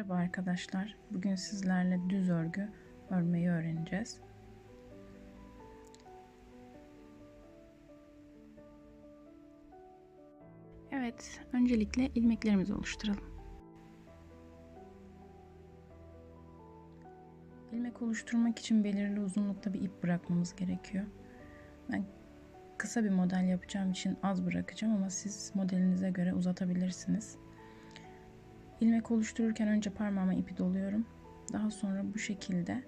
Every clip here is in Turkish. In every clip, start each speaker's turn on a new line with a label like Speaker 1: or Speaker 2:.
Speaker 1: arkadaşlar. Bugün sizlerle düz örgü örmeyi öğreneceğiz. Evet, öncelikle ilmeklerimizi oluşturalım. İlmek oluşturmak için belirli uzunlukta bir ip bırakmamız gerekiyor. Ben kısa bir model yapacağım için az bırakacağım ama siz modelinize göre uzatabilirsiniz. İlmek oluştururken önce parmağıma ipi doluyorum. Daha sonra bu şekilde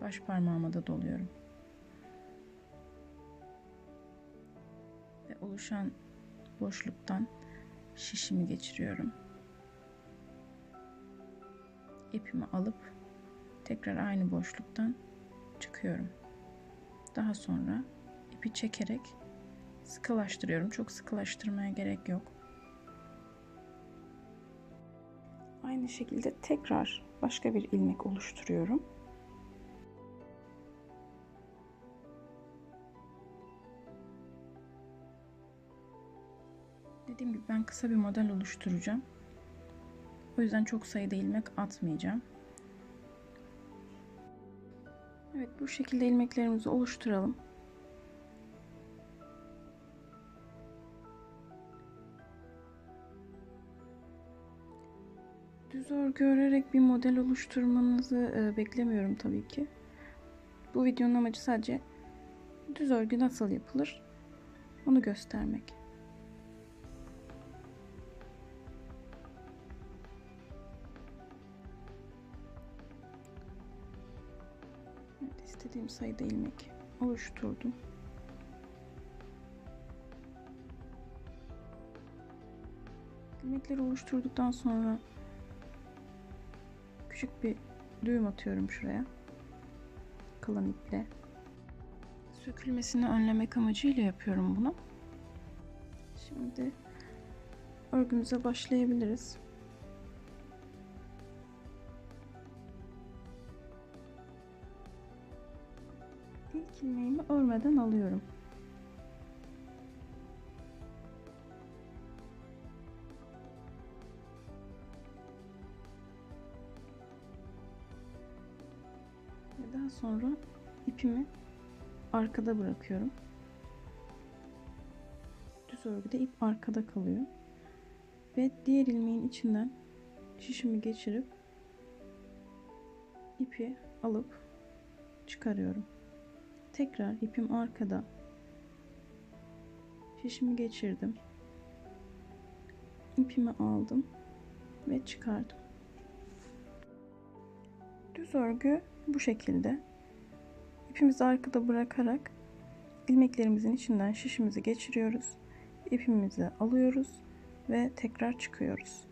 Speaker 1: baş parmağıma da doluyorum. Ve oluşan boşluktan şişimi geçiriyorum. İpimi alıp tekrar aynı boşluktan çıkıyorum. Daha sonra ipi çekerek sıkılaştırıyorum. Çok sıkılaştırmaya gerek yok. Aynı şekilde tekrar başka bir ilmek oluşturuyorum. Dediğim gibi ben kısa bir model oluşturacağım. O yüzden çok sayıda ilmek atmayacağım. Evet bu şekilde ilmeklerimizi oluşturalım. Düz örgü örerek bir model oluşturmanızı e, beklemiyorum tabii ki. Bu videonun amacı sadece düz örgü nasıl yapılır onu göstermek. Evet, istediğim sayıda ilmek oluşturdum. İlmekleri oluşturduktan sonra küçük bir düğüm atıyorum şuraya. Kalan iple. Sökülmesini önlemek amacıyla yapıyorum bunu. Şimdi örgümüze başlayabiliriz. İlk ilmeğimi örmeden alıyorum. Daha sonra ipimi arkada bırakıyorum. Düz örgüde ip arkada kalıyor. Ve diğer ilmeğin içinden şişimi geçirip ipi alıp çıkarıyorum. Tekrar ipim arkada. Şişimi geçirdim. İpimi aldım ve çıkardım. Düz örgü bu şekilde. İpimizi arkada bırakarak ilmeklerimizin içinden şişimizi geçiriyoruz. İpimizi alıyoruz ve tekrar çıkıyoruz.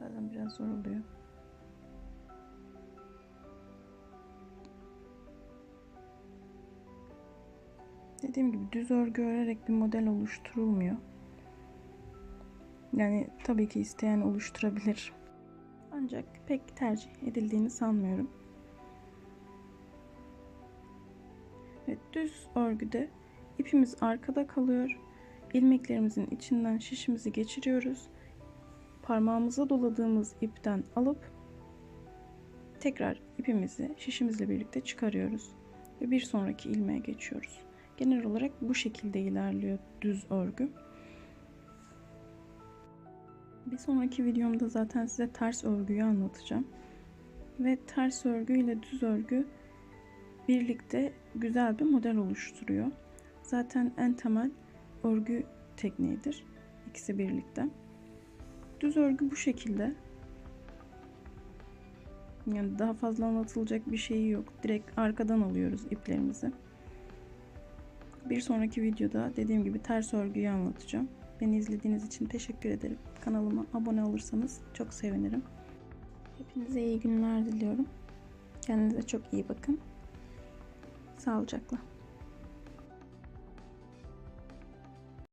Speaker 1: Bazen biraz zor oluyor. Dediğim gibi düz örgü örerek bir model oluşturulmuyor. Yani tabii ki isteyen oluşturabilir. Ancak pek tercih edildiğini sanmıyorum. Evet, düz örgüde ipimiz arkada kalıyor. İlmeklerimizin içinden şişimizi geçiriyoruz. Parmağımıza doladığımız ipten alıp tekrar ipimizi şişimizle birlikte çıkarıyoruz ve bir sonraki ilmeğe geçiyoruz. Genel olarak bu şekilde ilerliyor düz örgü. Bir sonraki videomda zaten size ters örgüyü anlatacağım. Ve ters örgü ile düz örgü birlikte güzel bir model oluşturuyor. Zaten en temel örgü tekniğidir. İkisi birlikte. Düz örgü bu şekilde. Yani daha fazla anlatılacak bir şeyi yok. Direkt arkadan alıyoruz iplerimizi. Bir sonraki videoda dediğim gibi ters örgüyü anlatacağım. Beni izlediğiniz için teşekkür ederim. Kanalıma abone olursanız çok sevinirim. Hepinize iyi günler diliyorum. Kendinize çok iyi bakın. Sağlıcakla.